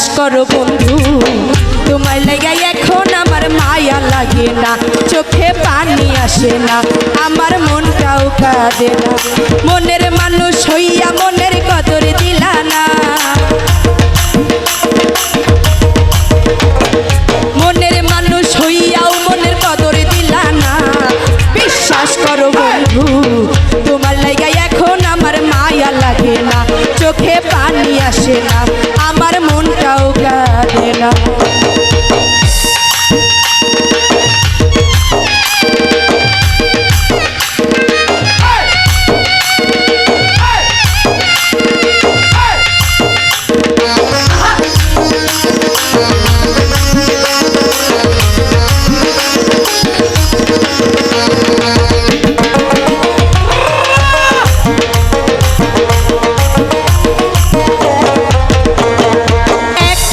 বিশ্বাস করো বন্ধু। তোমার লেগে এখন আমার মায়া লাগে না। চোখে পানি আসে না, আমার মনটাও কাঁদে না। মনের মানুষ হইয়া মনের কদর দিলা না। মনের মানুষ হইয়াও মনের কদর দিলা না। বিশ্বাস করো বন্ধু, তোমার লেগে এখন আমার মায়া লাগে না। চোখে পানি আসে না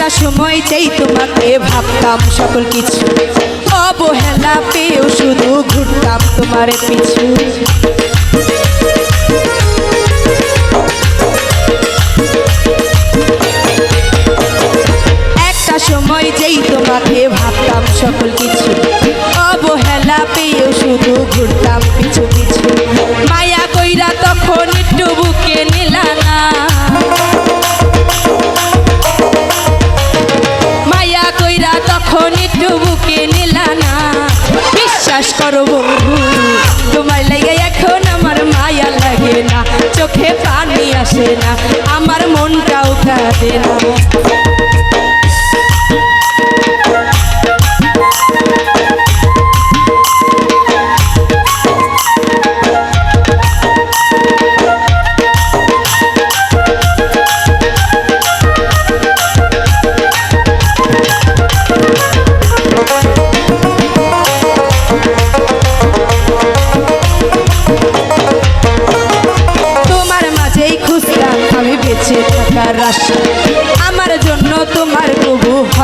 একটা সময় চাই তোমাকে ভাবতাম সকল কিছু। অবহেলা পেয়েও শুধু ঘুরতাম তোমার পিছু। Yeah.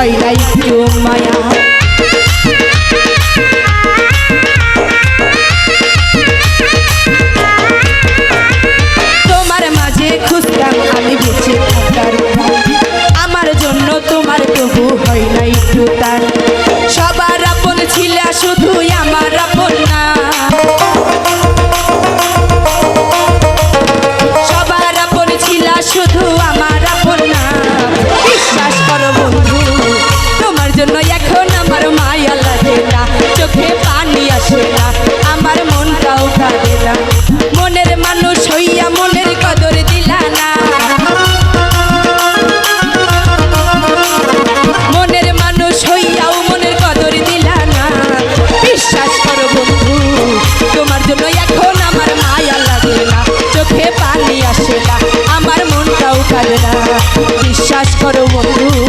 নাই নাই প্রিয় মায়া 的我。